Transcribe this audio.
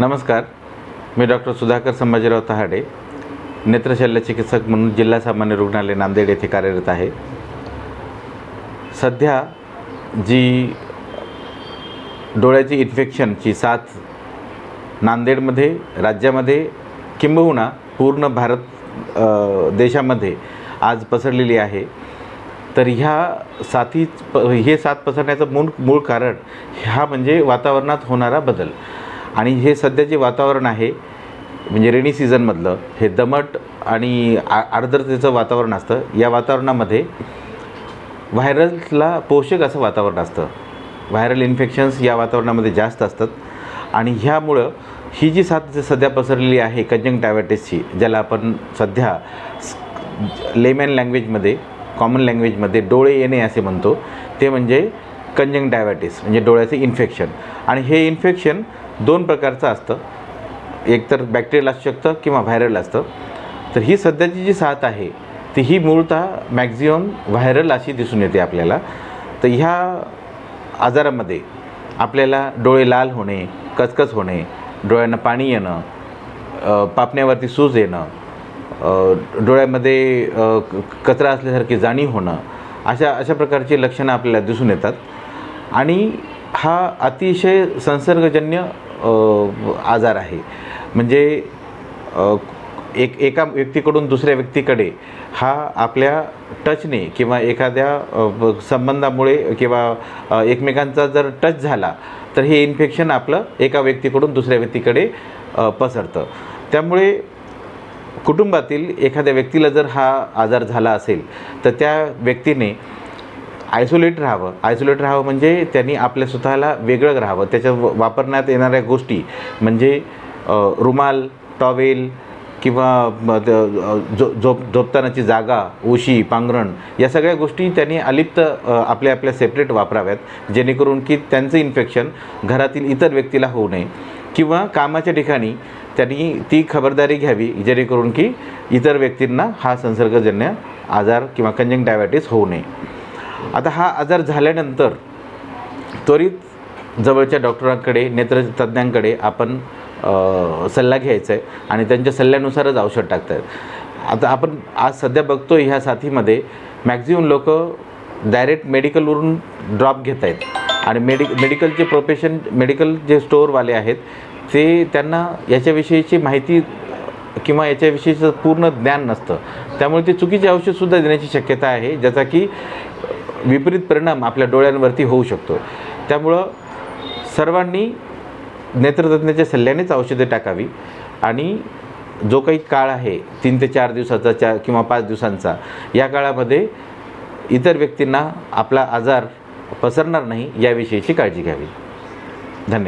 नमस्कार. मी डॉक्टर सुधाकर संभाजीराव तहाडे नेत्रशल्य चिकित्सक म्हणून जिल्हा सामान्य रुग्णालय नांदेड येथे कार्यरत आहे. सध्या जी डोळ्याची इन्फेक्शनची साथ नांदेडमध्ये राज्यामध्ये किंबहुना पूर्ण भारत देशामध्ये आज पसरलेली आहे. तर ह्या साथी हे साथ पसरण्याचं मूळ मूळ कारण हा म्हणजे वातावरणात होणारा बदल. आणि हे सध्या जे वातावरण आहे म्हणजे रेनी सीझनमधलं हे दमट आणि आ आर्द्रतेचं वातावरण असतं. या वातावरणामध्ये व्हायरलला पोषक असं वातावरण असतं. व्हायरल इन्फेक्शन्स या वातावरणामध्ये जास्त असतात. आणि ह्यामुळं ही जी साथ सध्या पसरलेली आहे कंजंक्टायवायटिसची ज्याला आपण सध्या लेमॅन लँग्वेजमध्ये कॉमन लँग्वेजमध्ये डोळे येणे असे म्हणतो ते म्हणजे कंजंक्टायवायटिस म्हणजे डोळ्याचे इन्फेक्शन. आणि हे इन्फेक्शन दोन प्रकारचं असतं. एक तर बॅक्टेरियल असू शकतं किंवा व्हायरल असतं. तर ही सध्याची जी साथ आहे ती ही मूळतः मॅक्झिमम व्हायरल अशी दिसून येते आपल्याला. तर ह्या आजारामध्ये आपल्याला डोळे लाल होणे कचकच होणे डोळ्यांना पाणी येणं पापण्यावरती सूज येणं डोळ्यामध्ये क- कचरा असल्यासारखी जाणीव होणं अशा अशा प्रकारची लक्षणं आपल्याला दिसून येतात. आणि हा अतिशय संसर्गजन्य आजार आहे. म्हणजे एक एका व्यक्तीकडून दुसऱ्या व्यक्तीकडे हा आपल्या टचने किंवा एखाद्या संबंधामुळे किंवा एकमेकांचा जर टच झाला तर हे इन्फेक्शन आपलं एका व्यक्तीकडून दुसऱ्या व्यक्तीकडे पसरतं. त्यामुळे कुटुंबातील एखाद्या व्यक्तीला जर हा आजार झाला असेल तर त्या व्यक्तीने आयसोलेट राहावं. आयसोलेट राहावं म्हणजे त्यांनी आपल्या स्वतःला वेगळं राहावं. त्याच्या वापरण्यात येणाऱ्या गोष्टी म्हणजे रुमाल टॉवेल किंवा म- झोप झोपतानाची जागा उशी पांघरण या सगळ्या गोष्टी त्यांनी अलिप्त आपल्या आपल्या सेपरेट वापराव्यात जेणेकरून की त्यांचं इन्फेक्शन घरातील इतर व्यक्तीला होऊ नये किंवा कामाच्या ठिकाणी त्यांनी ती खबरदारी घ्यावी जेणेकरून की इतर व्यक्तींना हा संसर्गजन्य आजार किंवा कंजंक्टायवायटिस होऊ नये. आता हा आजार झाल्यानंतर त्वरित जवळच्या डॉक्टरांकडे नेत्रतज्ज्ञांकडे आपण सल्ला घ्यायचा आहे आणि त्यांच्या सल्ल्यानुसारच औषध टाकतात आता आपण आज सध्या बघतो ह्या साथीमध्ये मॅक्झिमम लोक डायरेक्ट मेडिकलवरून ड्रॉप घेत आहेत. आणि मेडि मेडिकलचे प्रोफेशन मेडिकल जे स्टोअरवाले आहेत ते त्यांना याच्याविषयीची माहिती किंवा याच्याविषयीचं पूर्ण ज्ञान नसतं. त्यामुळे ते चुकीचे औषधसुद्धा देण्याची शक्यता आहे. ज्याचा की विपरीत परिणाम आपल्या डोळ्यांवरती होऊ शकतो. त्यामुळं सर्वांनी नेत्रतज्ञाच्या सल्ल्यानेच औषधे टाकावी आणि जो काही काळ आहे तीन ते चार दिवसाचा चार किंवा पाच दिवसांचा या काळामध्ये इतर व्यक्तींना आपला आजार पसरणार नाही याविषयीची काळजी घ्यावी. धन्यवाद.